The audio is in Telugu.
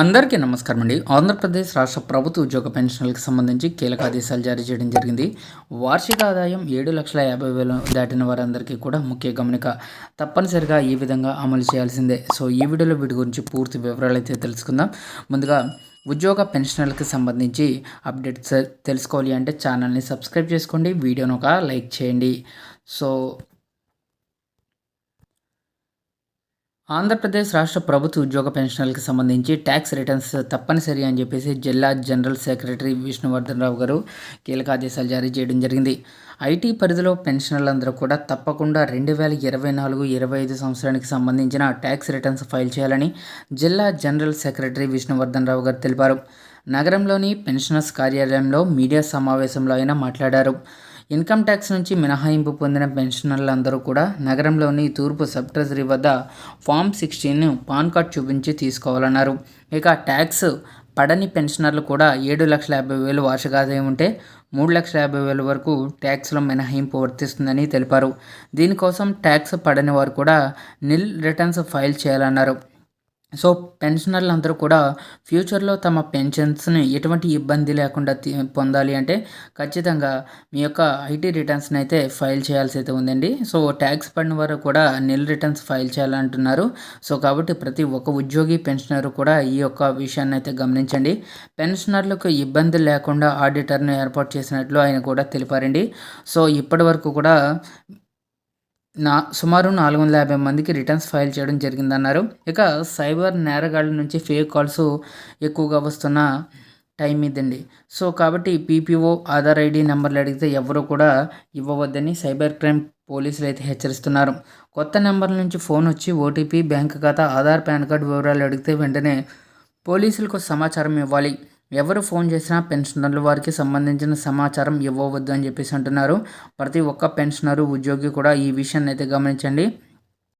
అందరికీ నమస్కారం అండి. ఆంధ్రప్రదేశ్ రాష్ట్ర ప్రభుత్వ ఉద్యోగ పెన్షన్లకు సంబంధించి కీలక ఆదేశాలు జారీ చేయడం జరిగింది. వార్షిక ఆదాయం ఏడు లక్షల యాభై వేలు దాటిన వారందరికీ కూడా ముఖ్య గమనిక. తప్పనిసరిగా ఈ విధంగా అమలు చేయాల్సిందే. సో ఈ వీడియోలో వీటి గురించి పూర్తి వివరాలు అయితే తెలుసుకుందాం. ముందుగా ఉద్యోగ పెన్షనర్లకు సంబంధించి అప్డేట్స్ తెలుసుకోవాలి అంటే ఛానల్ని సబ్స్క్రైబ్ చేసుకోండి. వీడియోను ఒక లైక్ చేయండి. సో ఆంధ్రప్రదేశ్ రాష్ట్ర ప్రభుత్వ ఉద్యోగ పెన్షన్లకు సంబంధించి ట్యాక్స్ రిటర్న్స్ తప్పనిసరి అని చెప్పేసి జిల్లా జనరల్ సెక్రటరీ విష్ణువర్ధన్ రావు గారు కీలక ఆదేశాలు జారీ చేయడం జరిగింది. ఐటీ పరిధిలో పెన్షనర్లందరూ కూడా తప్పకుండా రెండు వేల ఇరవై నాలుగు ఇరవై ఐదు సంవత్సరానికి సంబంధించిన ట్యాక్స్ రిటర్న్స్ ఫైల్ చేయాలని జిల్లా జనరల్ సెక్రటరీ విష్ణువర్ధన్ రావు గారు తెలిపారు. నగరంలోని పెన్షనర్స్ కార్యాలయంలో మీడియా సమావేశంలో ఆయన మాట్లాడారు. ఇన్కమ్ ట్యాక్స్ నుంచి మినహాయింపు పొందిన పెన్షనర్లందరూ కూడా నగరంలోని తూర్పు సబ్ ట్రెజరీ వద్ద ఫామ్ సిక్స్టీన్ను పాన్ కార్డ్ చూపించి తీసుకోవాలన్నారు. ఇక ట్యాక్స్ పడని పెన్షనర్లు కూడా ఏడు లక్షల యాభై వేలు వార్షిక ఆదాయం ఉంటే మూడు లక్షల యాభై వేల వరకు ట్యాక్స్లో మినహాయింపు వర్తిస్తుందని తెలిపారు. దీనికోసం ట్యాక్స్ పడని వారు కూడా నిల్ రిటర్న్స్ ఫైల్ చేయాలన్నారు. సో పెన్షనర్లు అందరూ కూడా ఫ్యూచర్లో తమ పెన్షన్స్ని ఎటువంటి ఇబ్బంది లేకుండా పొందాలి అంటే ఖచ్చితంగా మీ యొక్క ఐటీ రిటర్న్స్ని అయితే ఫైల్ చేయాల్సి అయితే ఉందండి. సో ట్యాక్స్ పడిన వారు కూడా నెల రిటర్న్స్ ఫైల్ చేయాలంటున్నారు. సో కాబట్టి ప్రతి ఒక్క ఉద్యోగి పెన్షనర్ కూడా ఈ యొక్క విషయాన్ని అయితే గమనించండి. పెన్షనర్లకు ఇబ్బంది లేకుండా ఆడిటర్ను ఏర్పాటు చేసినట్లు ఆయన కూడా తెలిపారండి. సో ఇప్పటి వరకు కూడా నా సుమారు నాలుగు వందల యాభై మందికి రిటర్న్స్ ఫైల్ చేయడం జరిగిందన్నారు. ఇక సైబర్ నేరగాళ్ళ నుంచి ఫేక్ కాల్స్ ఎక్కువగా వస్తున్న టైం ఇదండి. సో కాబట్టి పీపీఓ ఆధార్ ఐడి నెంబర్లు అడిగితే ఎవరు కూడా ఇవ్వవద్దని సైబర్ క్రైమ్ పోలీసులు అయితే హెచ్చరిస్తున్నారు. కొత్త నెంబర్ల నుంచి ఫోన్ వచ్చి ఓటీపీ బ్యాంక్ ఖాతా ఆధార్ పాన్ కార్డు వివరాలు అడిగితే వెంటనే పోలీసులకు సమాచారం ఇవ్వాలి. ఎవరు ఫోన్ చేసినా పెన్షనర్లు వారికి సంబంధించిన సమాచారం ఇవ్వవద్దు అని చెప్పేసి అంటున్నారు. ప్రతి ఒక్క పెన్షనరు ఉద్యోగి కూడా ఈ విషయాన్ని అయితే గమనించండి.